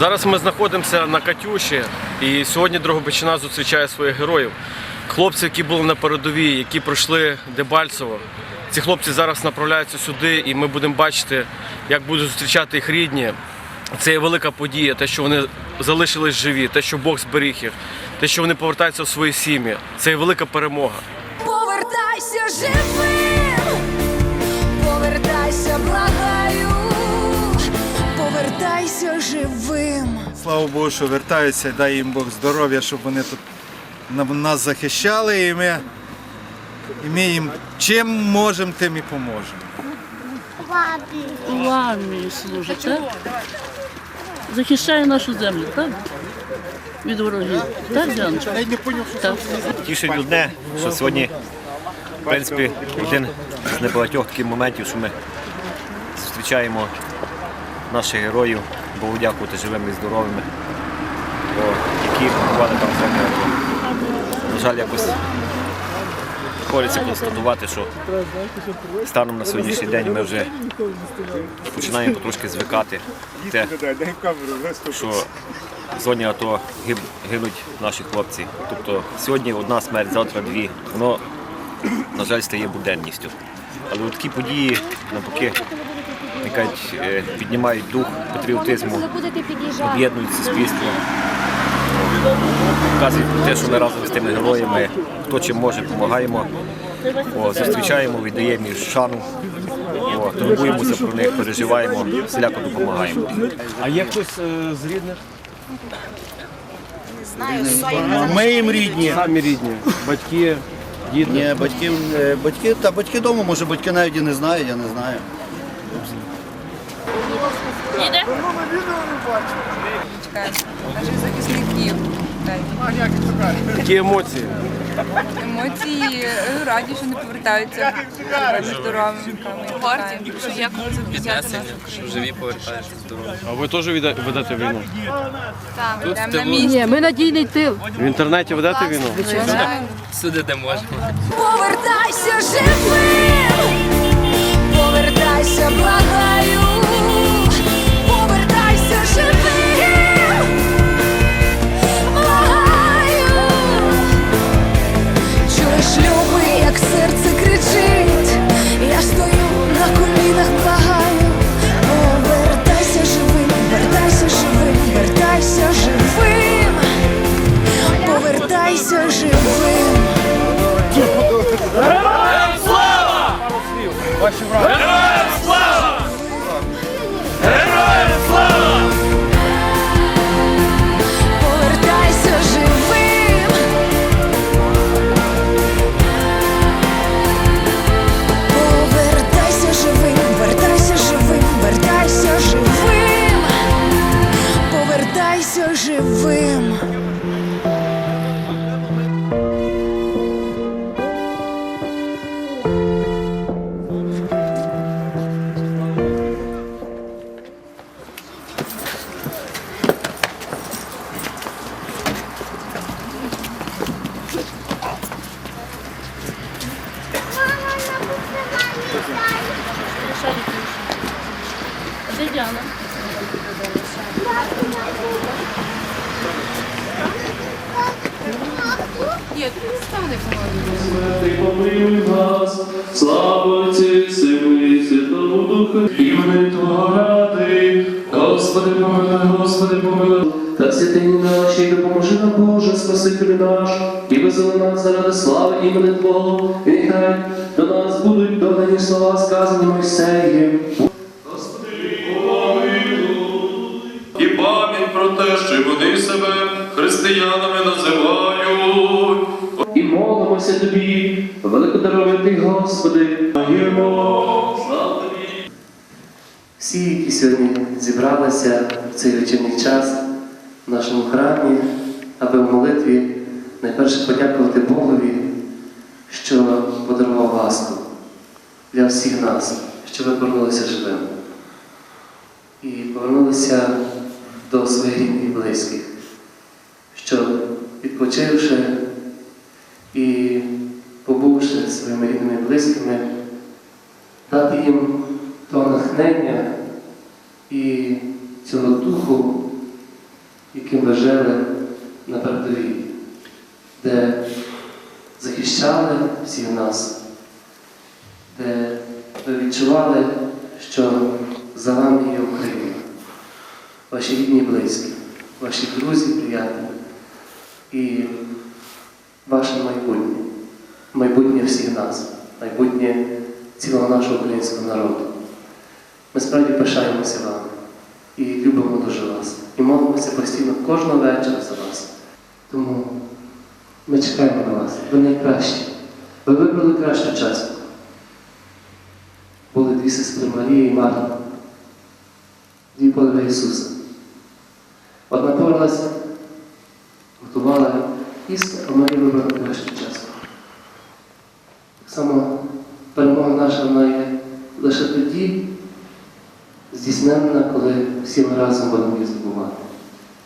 Зараз ми знаходимося на Катюші, і сьогодні Дрогобичина зустрічає своїх героїв. Хлопці, які були на передовій, які пройшли Дебальцево. Ці хлопці зараз направляються сюди, і ми будемо бачити, як будуть зустрічати їх рідні. Це є велика подія, те, що вони залишились живі, те, що Бог зберіг їх, те, що вони повертаються в свої сім'ї. Це є велика перемога. Повертайся живим, Слава Богу, що вертаються, дай їм Бог здоров'я, щоб вони тут нас захищали, і ми, і ми їм чим можемо, тим і поможемо. в армії служить, так? Захищає нашу землю, так? Від ворогів. Так, Діаночка? Так. Тішить одне, що сьогодні, в принципі, один з небагатьох таких моментів, що ми зустрічаємо наших героїв, Богу дякувати живими і здоровими, бо які бували там в. На жаль, якось хочеться констатувати, що станом на сьогоднішній день ми вже починаємо потрошки звикати те, що зоні АТО гинуть наші хлопці. Тобто сьогодні одна смерть, завтра дві. Воно, на жаль, стає буденністю. Але такі події навпаки піднімають дух патріотизму, об'єднують суспільство. Показують те, що ми разом з тими героями, хто чим може, допомагаємо. О, зустрічаємо, віддаємо їм шану, о, турбуємося про них, переживаємо, всіляко допомагаємо. А є хтось е, з рідних? Ми їм рідні. Самі рідні, батьки, діти. Ні, батьків, е, батьки, та батьки вдома, може батьки навіть і не знають, я не знаю. Наших захисників. Так. Які емоції? Емоції е, раді, що не повертаються здоровими. Варті, що як живі повертаються здорові. А ви теж ведете війну? Там на місці. Ні, ми надійний тил. В інтернеті ведете війну? Звичайно. Всюди, де можемо. Повертайся живим, повертайся, благаю, повертайся живим, благаю. Чуєш, любий, як серце кричить, я стою на колінах, благаю. Повертайся живим, вертайся живим, вертайся живим, повертайся живим. Повертайся помилуй нас, слава Отці, Сину і Святому Духу, імени Твого ради. Господи, помилуй, Господи, помилуй. Та святині наші, допоможи нам, Боже, Спасителю наш, і визволи нас заради слави імени Твого, і нехай до нас будуть додані слова, сказані Мойсеєм. І пам'ять про те, що й вони себе християнами називають. І молимося тобі, великодаровитий Господи, слава тобі. Всі, які сьогодні зібралися в цей вечірній час в нашому храмі, аби в молитві найперше подякувати Богові, що подарував ласку для всіх нас, що ви повернулися живим. І повернулися до своїх рідних і близьких, що відпочивши і побувши своїми рідними і близькими, дати їм того натхнення і цього духу яким ви жили на передовій, де захищали всіх нас, де ви відчували, що за вами є Україна, ваші рідні і близькі, ваші друзі, приятелі. І ваше майбутнє, майбутнє всіх нас, майбутнє цілого нашого українського народу. Ми справді пишаємося вами і любимо дуже вас. І молимося постійно кожного вечора за вас. Тому ми чекаємо на вас. Ви найкращі. Ви вибрали кращу частку. Були дві сестри Марія і Марта, дві подруги Ісуса. Одна поралася, готувала їсти, а Марія вибрала кращу частку. Так само перемога наша вона є лише тоді здійсненна, коли всі ми разом будемо її здобувати.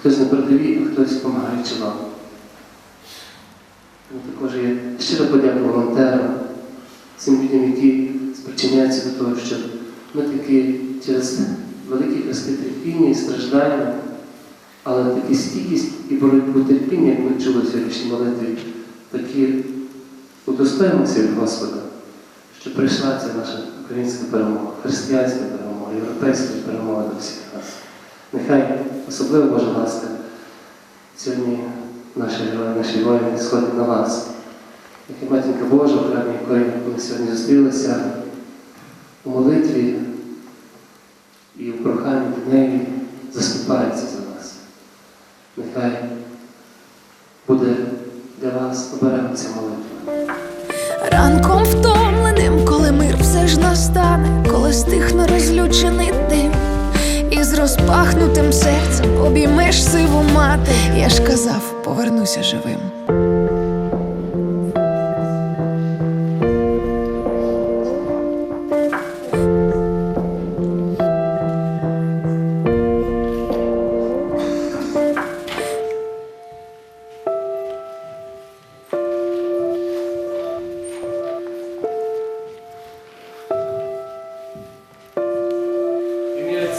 Хтось на передовій, а хтось допомагаючи вам. Тому також є щира подяка волонтерам, всім людям, які спричиняються до того, щоб ми таки через великі хрести терпіння і страждання, але такі стійкість і боротьбу терпіння, як ми чули в сьогоднішній молитві, такі удостоїмося від Господа, що прийшла ця наша українська перемога, християнська перемога, європейська перемога до всіх нас. Нехай особливо Божа ласка сьогодні наші герої, наші воїни сходять на вас. Нехай матінка Божа, храмі якої ми сьогодні зустрілися у молитві стихне розлючений дим, і з розпахнутим серцем обіймеш сиву мати. Я ж казав, повернуся живим.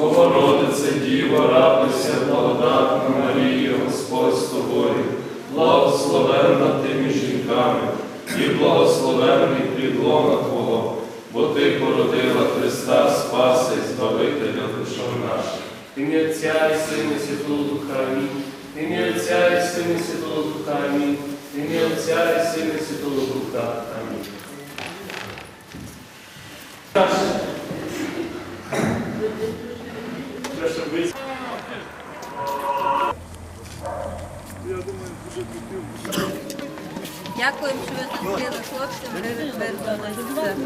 Богородице, Діво, радуйся, благодатна Марія, Господь з тобою, благословенна ти між жінками, і благословенний плід лона Твого, бо ти породила Христа, Спаса і Збавителя душам наших. Ім'я Отця і Сина Святого Духа. Амінь. Ім'я Отця і Сина Святого Духа. Амінь. Ім'я Отця і Сина Святого Духа. Амінь. Дякуємо, що ви зустріли хлопців, ви вирвалися.